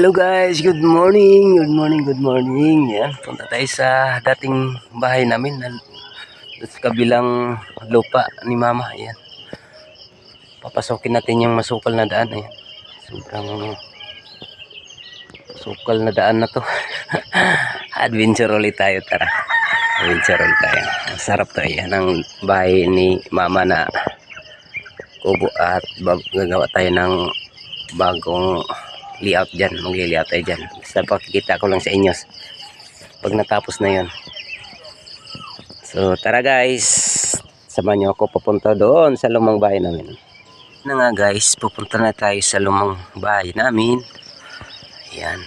Hello guys, good morning, good morning, good morning. Yan, punta tayo sa dating bahay namin na sa kabilang lupa ni mama. Yan. Papasokin natin yung masukal na daan. Ayan. Sobrang sukal na daan na to. Adventure ulit tayo, tara. Adventure ulit tayo. Sarap to. Yan ang bahay ni mama na kubo at gagawa tayo ng bagong layout dyan. Mag-layout tayo dyan. Basta pakikita ko lang sa inyo pag natapos na yon. So tara guys, samahan niyo ako papunta doon sa lumang bahay namin. Na nga guys, pupunta na tayo sa lumang bahay namin. Ayan.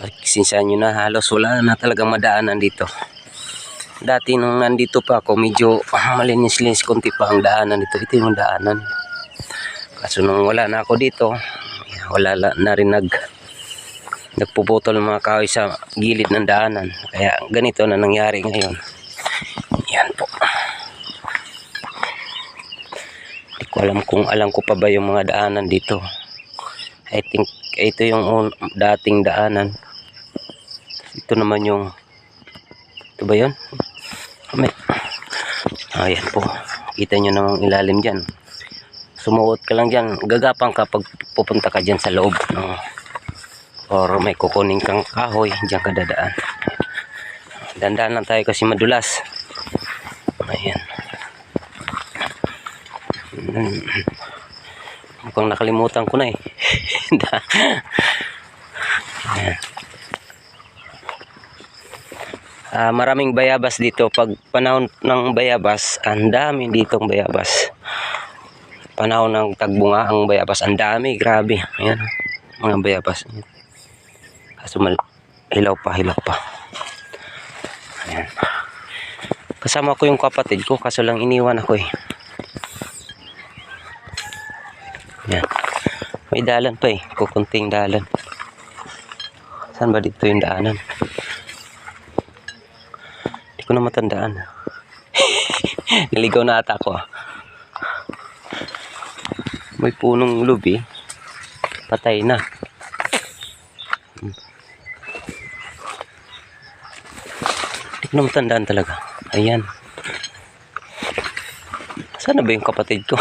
Pagsinsyan nyo na halos wala na talagang madaanan dito. Dati nung nandito pa ako, medyo malinis-linis konti pa ang daanan dito. Ito yung daanan. Kaso nung wala na ako dito, wala la- na rin nag nagpuputol mga kahoy sa gilid ng daanan. Kaya ganito na nangyari ngayon. Yan po. Hindi ko alam kung alam ko pa ba yung mga daanan dito. I think ito yung un- dating daanan. Ito naman yung ito ba yun? Ayan po. Kita nyo namang ilalim dyan sumuot ka lang dyan, gagapang ka pag pupunta ka dyan sa loob. No? Or may kukunin kang kahoy, dyan ka dadaan. Dandaan lang tayo kasi madulas. Ayan. Hmm. Mukhang nakalimutan ko na eh. Ayan. Ah, maraming bayabas dito. Pag panahon ng bayabas, ang dami ditong bayabas panahon ng tagbunga ang bayabas. Ang dami grabe. Ayan mga bayabas. Ayan. kaso mal hilaw pa hilaw pa. Ayan. Kasama ko yung kapatid ko kaso lang iniwan ako eh. Ayan. May dalan pa eh. Kukunting dalan. Saan ba dito yung daanan? Hindi ko na matandaan. Niligaw na ata ako ah may punong lubi patay na. Hindi ko na matandaan talaga. Ayan. Sana ba yung kapatid ko?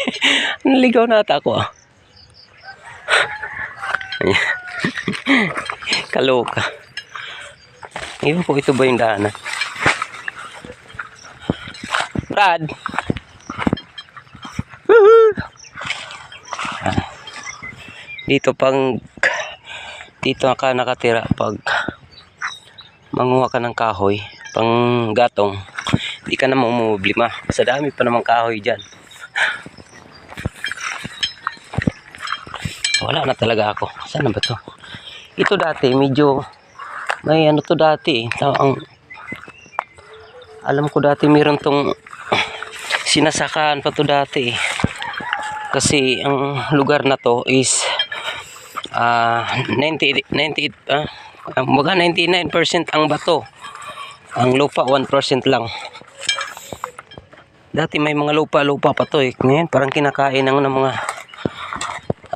Naligaw na ata ako ah. Ayan. Kaloka. Ewan ko ito ba yung daanan? Brad dito pang dito ka nakatira pag manguha ka ng kahoy pang gatong. Hindi ka na mamumblima sa dami pa namang kahoy dyan. Wala na talaga ako. Saan ba to? Ito dati medyo may ano to dati. Ang alam ko dati meron tong sinasakaan pa to dati. Kasi ang lugar na to is ah 90 98 ah uh, mga 99% ang bato. Ang lupa 1% lang. Dati may mga lupa lupa pa to eh. Ngayon parang kinakain ng, ng mga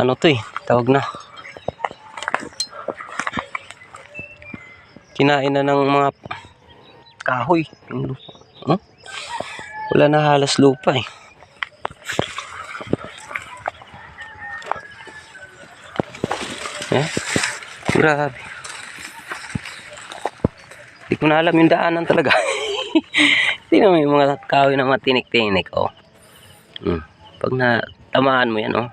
ano to eh tawag na. Kinain na ng mga kahoy. Huh? wala na halos lupa eh Eh? Grabe. Hindi ko na alam yung daanan talaga. Hindi na may mga kahoy na matinik-tinik, oh. Hmm. Pag natamaan mo yan, oh.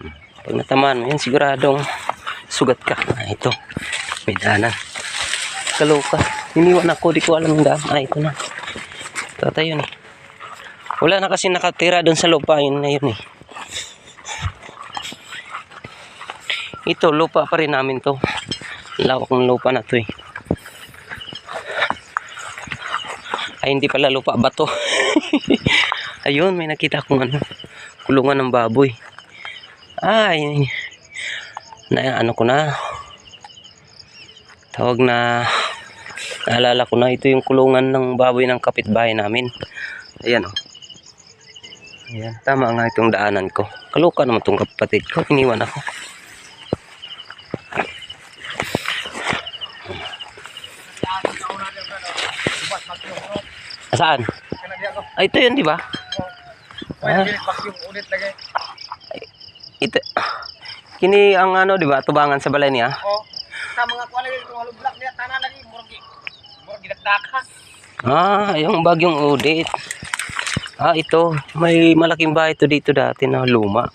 Hmm. Pag natamaan mo yan, siguradong sugat ka. Ah, ito. May daanan. Kaloka. Hiniwan ako, di ko alam yung daan. Ah, ito na. Tayo yun, eh. Wala na kasi nakatira doon sa lupa yun na yun, eh. Ito, lupa pa rin namin to. Lawak ng lupa na to eh. Ay, hindi pala lupa, bato. Ayun, may nakita akong ano, kulungan ng baboy. Ay, na ano ko na. Tawag na, naalala ko na, ito yung kulungan ng baboy ng kapitbahay namin. Ayan oh. Ayan, tama nga itong daanan ko. Kaluka naman itong kapatid ko, iniwan ako. Saan? Ay, ito yun, di ba? Ah. Ito. Kini ang ano, di ba? Tubangan sa balay niya. Oh. Sa mga kuha lagi itong halublak niya tanan lagi murag murag gidakdakas. Ah, yung bagyong udit. Ah, ito. May malaking bahay to dito dati na luma.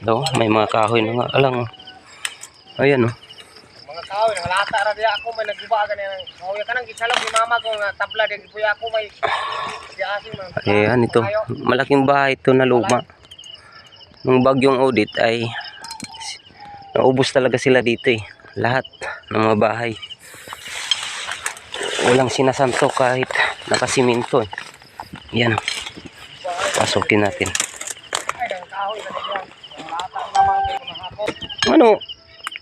No, may mga kahoy na nga. Alang. Ayan, oh. Tao nang lata ra diya ako may nagguba gani nang kahoy kanang gisalog ni mama ko nga tabla di kuya ako may di asin man. Ayan, ito. Malaking bahay ito na luma. Nung bagyong audit ay naubos talaga sila dito eh. Lahat ng mga bahay. Walang sinasanto kahit nakasiminto eh. Yan. Pasukin natin. Nang. Ano?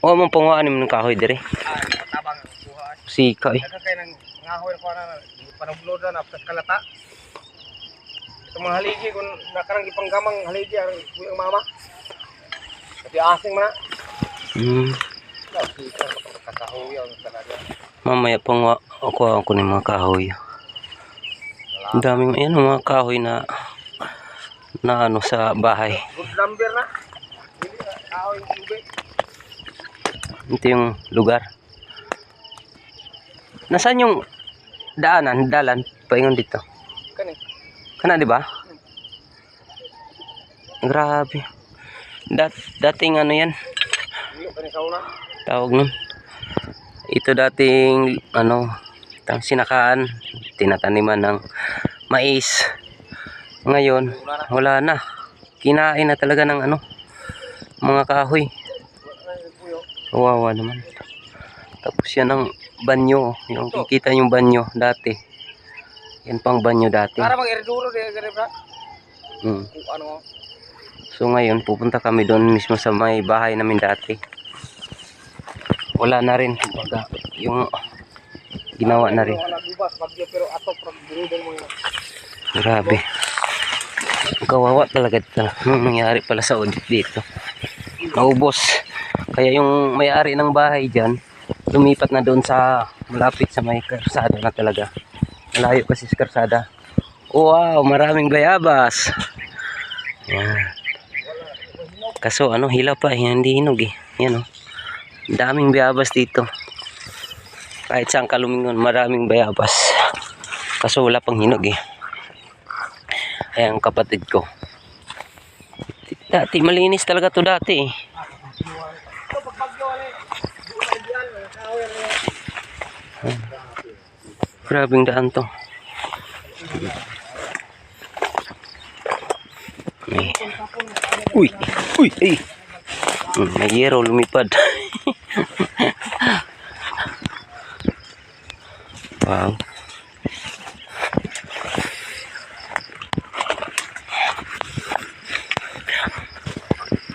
O mong panguhaan mo ng kahoy dire. Ah, tabang. Sika eh. Daga kay nang ngahoy ko na panublo na kalata. Ito mga haligi kung nakarang ipanggamang haligi ang kuyang mama. Kasi asing man. Hmm. Mamaya panguha ako ako ng mga kahoy. Ang daming ayan mga kahoy na na ano sa bahay. Good number na. Kahoy yung tubig. Ito yung lugar. Nasaan yung daanan, dalan, paingon dito? Kani. Kana, di ba? Grabe. Dat, dating ano yan, tawag nun. Ito dating, ano, tang sinakaan, tinataniman ng mais. Ngayon, wala na. Kinain na talaga ng ano, mga kahoy. Kawawa naman. Tapos yan ang banyo. Yung kikita yung banyo dati. Yan pang banyo dati. Para mag-iriduro di gani bra. Mm. Kung ano. So ngayon pupunta kami doon mismo sa may bahay namin dati. Wala na rin. Kumbaga, yung ginawa na rin. Grabe. Kawawa talaga ito. Anong nangyari pala sa audit dito? Naubos. Kaya yung may-ari ng bahay dyan, lumipat na doon sa malapit sa may karsada na talaga. Malayo kasi sa karsada. Wow, maraming bayabas. Yan. Kaso ano, hila pa, hindi hinog eh. Yan oh. Daming bayabas dito. Kahit saan ka lumingon, maraming bayabas. Kaso wala pang hinog eh. Ayan kapatid ko. Dati, malinis talaga to dati eh. Ito pag bagyo ali. Doon diyan kahoy ano. Grabing daan to. May... Uy! Uy! Ay! Hmm, may yero lumipad. wow.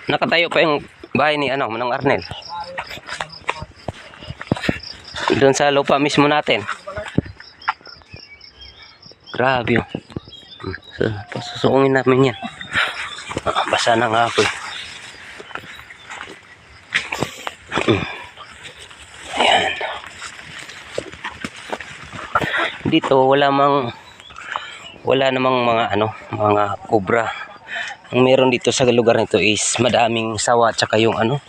Nakatayo pa yung bahay ni ano, Manong Arnel. Doon sa lupa mismo natin. Grabe yun. So, pasusuungin namin yan. Ah, basa na nga ako eh. Ayan. Dito wala mang wala namang mga ano, mga kubra. Ang meron dito sa lugar nito is madaming sawa tsaka yung ano,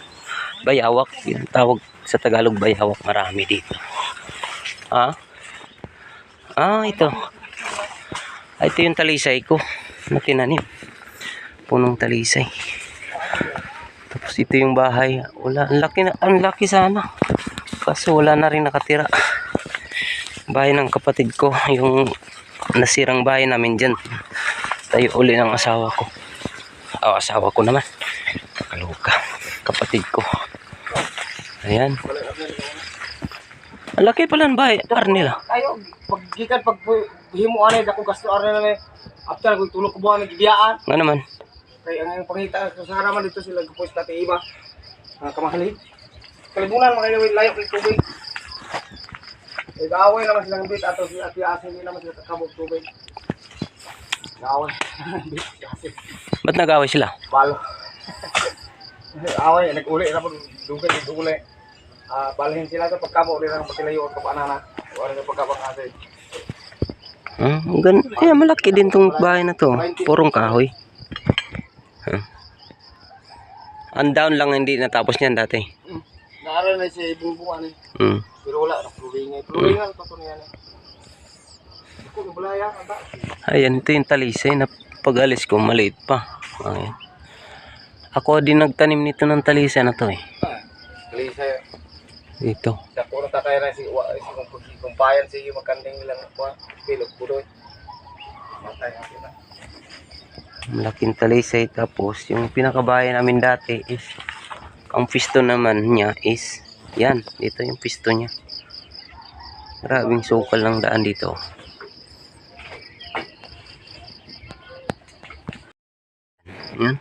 bayawak. Yung tawag sa Tagalog bayawak marami dito. Ah? Ah, ito. Ah, ito yung talisay ko na tinanim. Punong talisay. Tapos ito yung bahay. Wala, ang laki na, ang laki sana. Kaso wala na rin nakatira. Bahay ng kapatid ko, yung nasirang bahay namin dyan. Tayo uli ng asawa ko. O, asawa ko naman. Kaluka. Kapatid ko. Ayan. Ang laki pala ng bahay. Arnel ah. Tayo pag pag himo anay dako gasto ara na after ko tulog ko buwan gibiyaan. Nga naman. Kay ang pangita sa haraman dito sila gupos dati iba. Mga kamahali. Kalibunan mga layo layo kay tubig. Gaaway naman silang bit ato si ati asin hindi naman sila kakabog tubig. Kasi Ba't nag-away sila? balo. Away nag-uli na po dugay uli. Ah, balahin sila sa pagkamo nila ng pagkilayo at kapanana. Wala na pagkabang kasi. Hmm, gan eh, malaki din tong bahay na to. Purong kahoy. Huh. Ang down lang hindi natapos niyan dati. Hmm. Naaral na siya ibubungan eh. Hmm. Pero wala na pruwingay. Pruwingan pa ko niya na. Ako, nabalaya. Ang ba? Ayan, ito yung talisay na pag alis ko, maliit pa. Ayan. Ako din nagtanim nito ng talisay na to eh. Kali siya. Dito. Sa puro tatay na si wa si kung kung kumpayan si yung makanding lang po. Pilog pudoy. Matay na. Malaking talisay. Tapos, yung pinakabahay namin dati is, ang pisto naman niya is, yan. Dito yung pisto niya. Maraming sukal lang daan dito. Yan.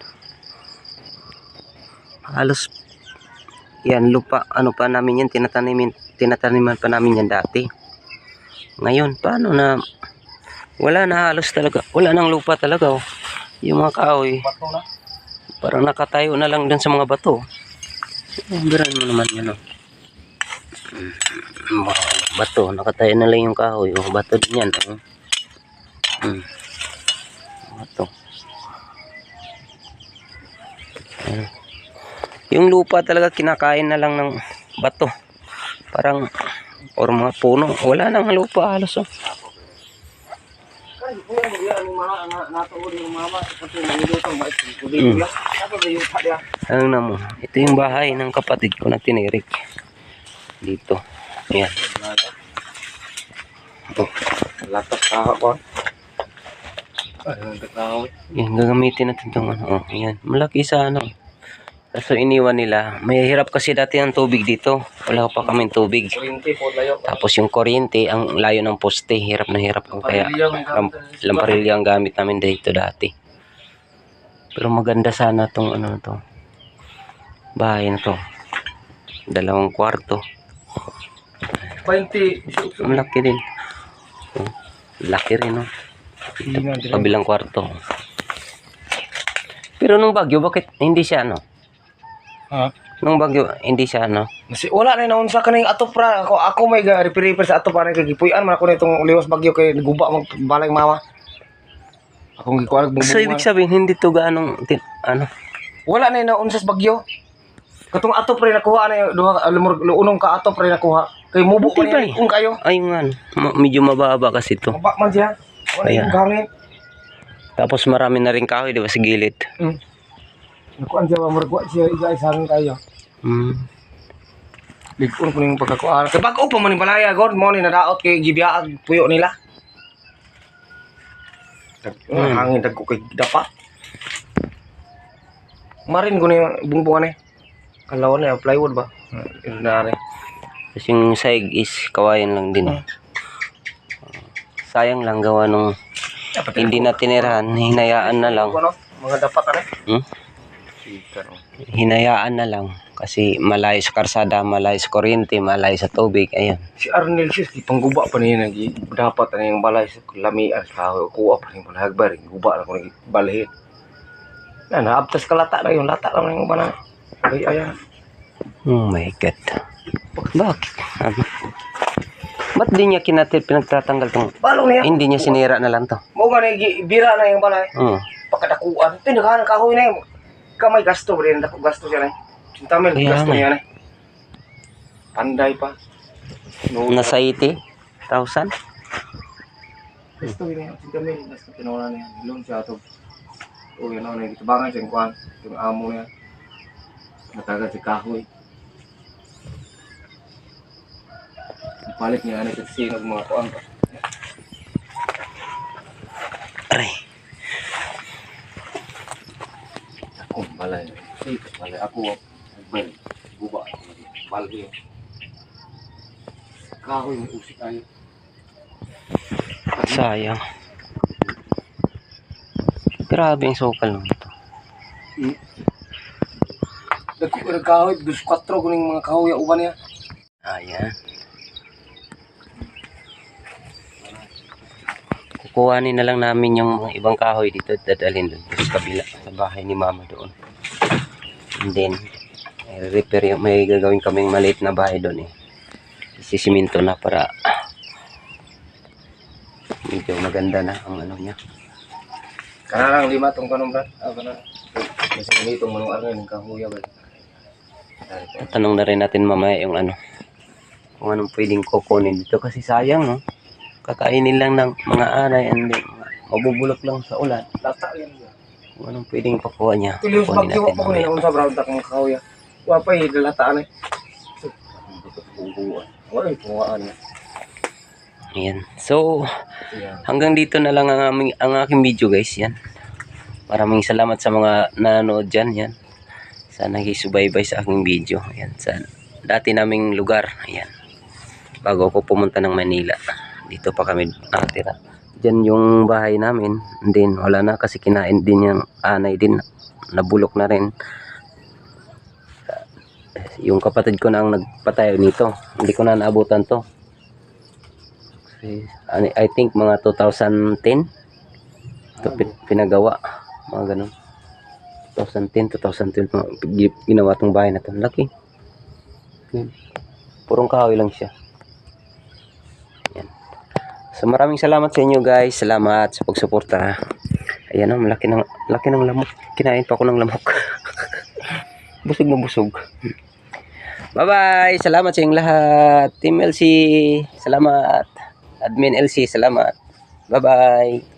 Halos yan lupa ano pa namin yan tinatanimin tinataniman pa namin yan dati. Ngayon paano na wala na halos talaga wala nang lupa talaga oh. Yung mga kahoy na. parang nakatayo na lang dun sa mga bato. Biran mo naman yan oh. Mm, mga bato nakatayo na lang yung kahoy oh bato din yan oh. Mm. Bato. Ayan. Yung lupa talaga kinakain na lang ng bato. Parang or mga puno. Wala nang lupa halos oh. Mm. ya. Ano na mo? Ito yung bahay ng kapatid ko na tinirik. Dito. Ayan. Oh, Latas kaha ko. Ay, nagkakaw. yan, gagamitin natin itong ano. Oh, ayan. Malaki sa ano. Kaso iniwan nila. May hirap kasi dati ang tubig dito. Wala pa kami tubig. Tapos yung kuryente, ang layo ng poste. Hirap na hirap. Ang kaya lam, lamparilla ang gamit namin dito dati. Pero maganda sana tong ano to. Bahay na to. Dalawang kwarto. 20. Ang laki din. Laki rin, no? Kabilang kwarto. Pero nung bagyo, bakit hindi siya, ano? Ha? Nung bagyo, hindi siya, ano? Kasi wala na naunsa ka na yung atopra. Ako, ako may refer sa atopra na kagipuyan man ako na itong liwas bagyo kay guba mag balay mama. Akong gikuha So, ibig sabihin, hindi to ganong, tin, ano? Wala na yung naunsa sa bagyo. Katong atopra na kuha na yung duha unong ka atopra na kuha. Kay mubo pa ba niya eh? kayo. Ay, man. Ma- medyo mababa kasi to. Maba man siya. Wala yung gangin. Tapos marami na rin kahoy, di ba, sa gilid. Mm. Nakuan siya mamurgwa siya iga isang kayo. Hmm. Ligon ko ning pagkakuan. Kay bag-o pa man balaya god mo ni nadaot kay gibiyaag puyo nila. Dag Hmm. hangin dag ko kay dapa. Marin ko ni bungbungan eh. Kalawan na plywood ba? Na rin. Tapos yung saig is kawayan lang din. Hmm. Sayang lang gawa nung hindi na tinirahan, hinayaan na lang. Ano? Mga dapat ano? Hmm? Hinayaan na lang. Kasi malayo sa karsada, malayo sa kuryente, malayo sa tubig. Ayan. Si Arnel siya, ipangguba pa niya nag dapat ano yung balay sa lamian sa kahoy. Kuha pa rin pala hagbar. Guba na ko balahin. Na, naabtas ka lata na yung lata lang yung bana. Ay, ayan. Oh my God. Bakit? Ba't di niya kinatil pinagtatanggal tong... Balong niya. Hindi niya sinira na lang to. Mo nga na bira na yung balay. Oo. Pagkadakuan. Tinagahan ng kahoy na yung kamay gasto rin. Dako gasto siya na. Sintamil, Kaya gasto nga. niya na. Panday pa. No, Nasa 80,000? Gasto niya. Sintamil, gasto tinawala niya. Ilon siya ito. O yun ako na. Itabangan siya yung kuhan. Yung amo niya. Natagat si kahoy. Palit niya ano kasi ng mga kuhan. Aray. Ako, balay. Ako, bal. Guba. Balay. Kahoy, may usik tayo. Sayang. Grabe yung sukal ng ito. Dagko ko ng kahoy, dus 4 kuning mga kahoy ang uban niya. Ayan. Kukuhanin na lang namin yung mga ibang kahoy dito dadalhin doon sa kabila sa bahay ni mama doon. And then, may repair yung, may gagawin kaming maliit na bahay doon eh. Sisiminto na para medyo maganda na ang ano niya. Kanarang lima tong kanong brad. Ah, kana. Kasi ganitong manong arnay ng kahuya ba. Tanong na rin natin mamaya yung ano, kung anong pwedeng kukunin dito kasi sayang no. Kakainin lang ng mga anay and then mabubulok lang sa ulan. Lata yan. Kung anong pwedeng pakuha niya, Tuloy sa natin pa ko nila sa brown tak ng kahuya. Wa pa eh dalataan eh. Wala eh pungaan niya. Ayan. So, hanggang dito na lang ang, aming, ang aking video guys. Yan. Maraming salamat sa mga nanonood dyan. Yan. Sa nagisubaybay sa aking video. Ayan. Sa dati naming lugar. Ayan. Bago ako pumunta ng Manila. Dito pa kami nakatira. Diyan yung bahay namin. Then wala na kasi kinain din yung anay din. Nabulok na rin. Yung kapatid ko na ang nagpatayo nito. Hindi ko na naabutan to. Kasi, I think mga 2010 ito pi- pinagawa mga ganun 2010 2012 mga gi- ginawa tong bahay na to laki Yan. purong kahoy lang siya so maraming salamat sa inyo guys. Salamat sa pagsuporta. Ayan o malaki ng laki ng lamok. Kinain pa ako ng lamok. Busog na busog. Bye bye salamat sa inyong lahat. Team LC salamat. Admin LC salamat. Bye bye